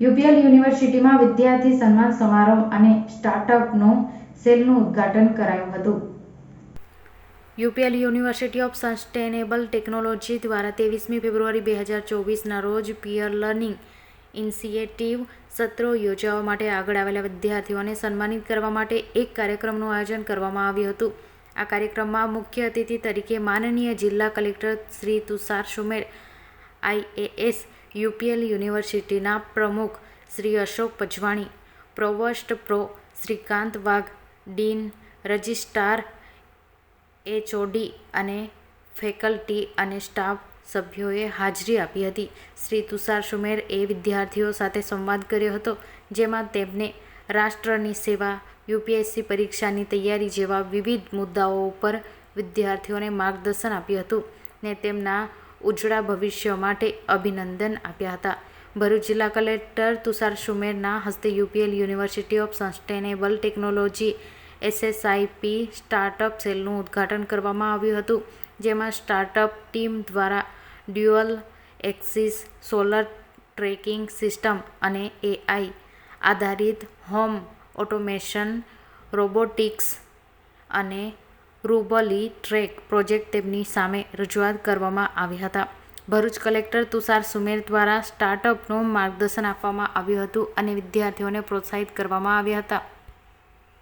UPL યુનિવર્સિટીમાં વિદ્યાર્થી સન્માન સમારોહ અને સ્ટાર્ટઅપનો સેલનું ઉદ્ઘાટન કરાયું હતું. UPL University of Sustainable Technology દ્વારા ત્રેવીસમી ફેબ્રુઆરી બે હજાર ચોવીસના રોજ પિયર લર્નિંગ ઇનિશિયેટિવ સત્રો યોજવા માટે આગળ આવેલા વિદ્યાર્થીઓને સન્માનિત કરવા માટે એક કાર્યક્રમનું આયોજન કરવામાં આવ્યું હતું. આ કાર્યક્રમમાં મુખ્ય અતિથિ તરીકે માનનીય જિલ્લા collector Shri Tushar Sumer IAS UPL યુનિવર્સિટીના પ્રમુખ Shri Ashok Pajwani, provost pro Shrikant Wagh, dean registrar, HOD અને ફેકલ્ટી અને સ્ટાફ સભ્યોએ હાજરી આપી હતી. શ્રી તુષાર સુમેર એ વિદ્યાર્થીઓ સાથે સંવાદ કર્યો હતો, જેમાં તેમને રાષ્ટ્રની સેવા, યુપીએસસી પરીક્ષાની તૈયારી જેવા વિવિધ મુદ્દાઓ ઉપર વિદ્યાર્થીઓને માર્ગદર્શન આપ્યું હતું ને તેમના ઉજળા ભવિષ્ય માટે અભિનંદન આપ્યા હતા. ભરૂચ જિલ્લા કલેક્ટર તુષાર સુમેરના હસ્તે UPL University of Sustainable Technology SSIP startup સેલનું ઉદ્ઘાટન કરવામાં આવ્યું હતું, જેમાં સ્ટાર્ટઅપ ટીમ દ્વારા dual axis solar tracking system અને એઆઈ આધારિત હોમ ઓટોમેશન, રોબોટિક્સ અને રૂબલી ટ્રેક પ્રોજેક્ટ તેમની સામે રજૂઆત કરવામાં આવ્યા હતા. ભરૂચ કલેક્ટર તુષાર સુમેર દ્વારા સ્ટાર્ટઅપનું માર્ગદર્શન આપવામાં આવ્યું હતું અને વિદ્યાર્થીઓને પ્રોત્સાહિત કરવામાં આવ્યા હતા.